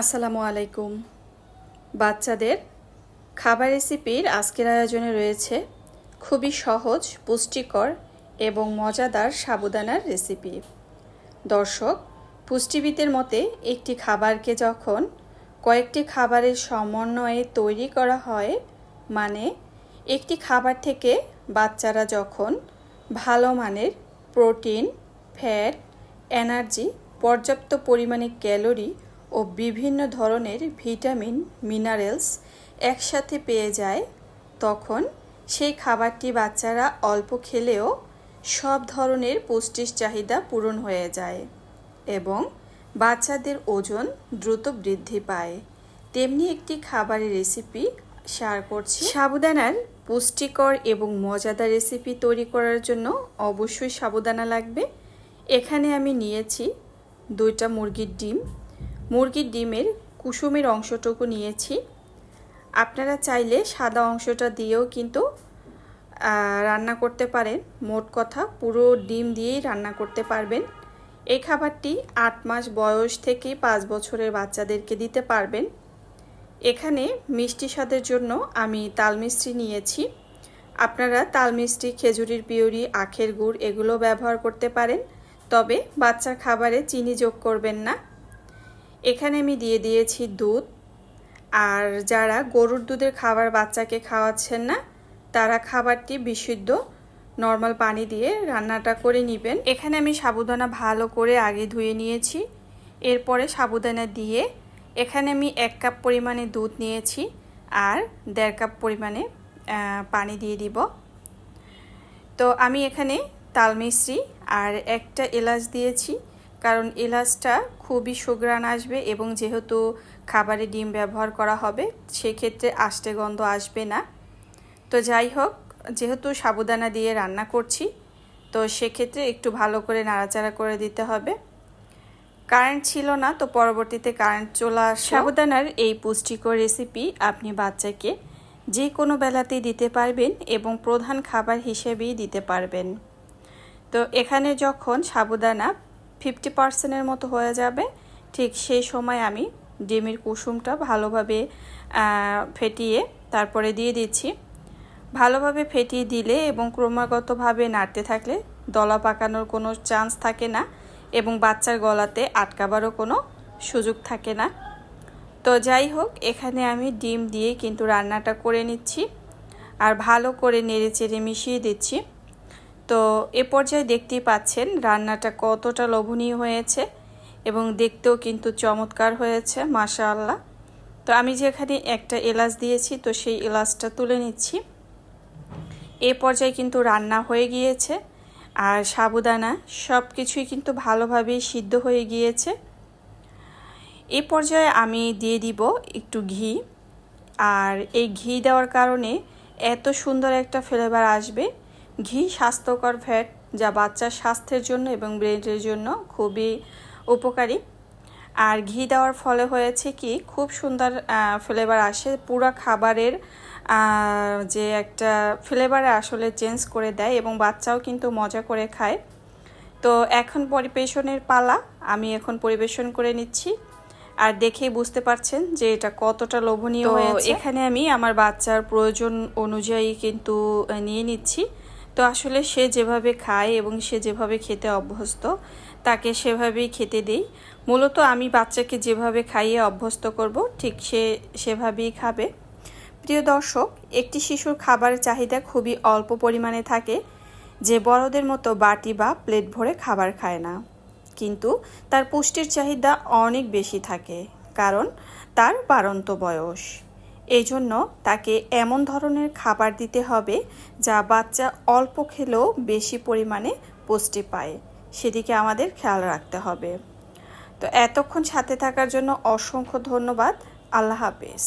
আসসালামু আলাইকুম। বাচ্চাদের খাবার রেসিপির আজকের আয়োজনে রয়েছে খুবই সহজ, পুষ্টিকর এবং মজাদার সাবুদানার রেসিপি। দর্শক, পুষ্টিবিদের মতে একটি খাবারকে যখন কয়েকটি খাবারের সমন্বয়ে তৈরি করা হয় মানে একটি খাবার থেকে বাচ্চারা যখন ভালো মানের প্রোটিন, ফ্যাট, এনার্জি, পর্যাপ্ত পরিমাণে ক্যালোরি ও বিভিন্ন ধরনের ভিটামিন, মিনারেলস একসাথে পেয়ে যায়, তখন সেই খাবারটি বাচ্চারা অল্প খেলেও সব ধরনের পুষ্টির চাহিদা পূরণ হয়ে যায় এবং বাচ্চাদের ওজন দ্রুত বৃদ্ধি পায়। তেমনি একটি খাবারের রেসিপি শেয়ার করছি। সাবুদানার পুষ্টিকর এবং মজাদার রেসিপি তৈরি করার জন্য অবশ্যই সাবুদানা লাগবে। এখানে আমি নিয়েছি দুইটা মুরগির ডিম মুরগির ডিমের কুসুমের অংশটুকু নিয়েছি। আপনারা চাইলে সাদা অংশটা দিয়েও কিন্তু রান্না করতে পারেন। মোট কথা পুরো ডিম দিয়েই রান্না করতে পারবেন। এই খাবারটি আট মাস বয়স থেকে পাঁচ বছরের বাচ্চাদেরকে দিতে পারবেন। এখানে মিষ্টি স্বাদের জন্য আমি তাল মিষ্টি নিয়েছি। আপনারা তাল মিষ্টি, খেজুরির পিউরি, আখের গুড় এগুলো ব্যবহার করতে পারেন। তবে বাচ্চার খাবারে চিনি যোগ করবেন না। এখানে আমি দিয়ে দিয়েছি দুধ। আর যারা গরুর দুধের খাবার বাচ্চাকে খাওয়াচ্ছেন না, তারা খাবারটি বিশুদ্ধ, নর্মাল পানি দিয়ে রান্নাটা করে নেবেন। এখানে আমি সাবুদানা ভালো করে আগে ধুয়ে নিয়েছি। এরপরে সাবুদানা দিয়ে এখানে আমি এক কাপ পরিমাণে দুধ নিয়েছি আর দেড় কাপ পরিমাণে পানি দিয়ে দিব। তো আমি এখানে তালমিশ্রি আর একটা এলাচ দিয়েছি। কারণ এলাচটা খুবই সুগ্রান আসবে এবং যেহেতু খাবারে ডিম ব্যবহার করা হবে, সেক্ষেত্রে আষ্টে গন্ধ আসবে না। তো যাই হোক, যেহেতু সাবুদানা দিয়ে রান্না করছি, তো সেক্ষেত্রে একটু ভালো করে নাড়াচাড়া করে দিতে হবে। কারেন্ট ছিল না, তো পরবর্তীতে কারেন্ট চলে আস সাবুদানার এই পুষ্টিকর রেসিপি আপনি বাচ্চাকে যে কোনো বেলাতেই দিতে পারবেন এবং প্রধান খাবার হিসেবেই দিতে পারবেন। তো এখানে যখন সাবুদানা ফিফটি পার্সেন্টের মতো হয়ে যাবে। ঠিক সেই সময় আমি ডিমের কুসুমটা ভালোভাবে ফেটিয়ে তারপরে দিয়ে দিচ্ছি। ভালোভাবে ফেটিয়ে দিলে এবং ক্রমাগতভাবে নাড়তে থাকলে দলা পাকানোর কোনো চান্স থাকে না এবং বাচ্চার গলাতে আটকাবারও কোনো সুযোগ থাকে না। তো যাই হোক, এখানে আমি ডিম দিয়ে কিন্তু রান্নাটা করে নিচ্ছি। আর ভালো করে নেড়ে চেড়ে মিশিয়ে দিচ্ছি। তো এ পর্যায়ে দেখতেই পাচ্ছেন রান্নাটা কতটা লোভনীয় হয়েছে এবং দেখতেও কিন্তু চমৎকার হয়েছে মাশা আল্লাহ তো আমি যেখানে একটা এলাচ দিয়েছি, তো সেই এলাচটা তুলে নিচ্ছি। এ পর্যায়ে কিন্তু রান্না হয়ে গিয়েছে আর সাবুদানা সব কিছুই কিন্তু ভালোভাবেই সিদ্ধ হয়ে গিয়েছে। এ পর্যায়ে আমি দিয়ে দিব একটু ঘি আর এই ঘি দেওয়ার কারণে এত সুন্দর একটা ফ্লেভার আসবে। ঘি স্বাস্থ্যকর ফ্যাট যা বাচ্চার স্বাস্থ্যের জন্য এবং ব্রেনের জন্য খুবই উপকারী। আর ঘি দেওয়ার ফলে হয়েছে কি খুব সুন্দর ফ্লেভার আসে। পুরো খাবারের যে একটা ফ্লেভারে আসলে চেঞ্জ করে দেয় এবং বাচ্চাও কিন্তু মজা করে খায়। তো এখন পরিবেশনের পালা আমি এখন পরিবেশন করে নিচ্ছি। আর দেখেই বুঝতে পারছেন যে এটা কতটা লোভনীয় হয়েছে। এখানে আমি আমার বাচ্চার প্রয়োজন অনুযায়ী কিন্তু নিয়ে নিচ্ছি। তো আসলে সে যেভাবে খায় এবং সে যেভাবে খেতে অভ্যস্ত, তাকে সেভাবেই খেতে দেই। মূলত আমি বাচ্চাকে যেভাবে খাইয়ে অভ্যস্ত করব, ঠিক সে সেভাবেই খাবে। প্রিয় দর্শক, একটি শিশুর খাবারের চাহিদা খুবই অল্প পরিমাণে থাকে, যে বড়দের মতো বাটি বা প্লেট ভরে খাবার খায় না। কিন্তু তার পুষ্টির চাহিদা অনেক বেশি থাকে, কারণ তার বারন্ত বয়স। এই জন্য তাকে এমন ধরনের খাবার দিতে হবে যা বাচ্চা অল্প খেলেও বেশি পরিমাণে পুষ্টি পায়। সেদিকে আমাদের খেয়াল রাখতে হবে। তো এতক্ষণ সাথে থাকার জন্য অসংখ্য ধন্যবাদ। আল্লাহ হাফেজ।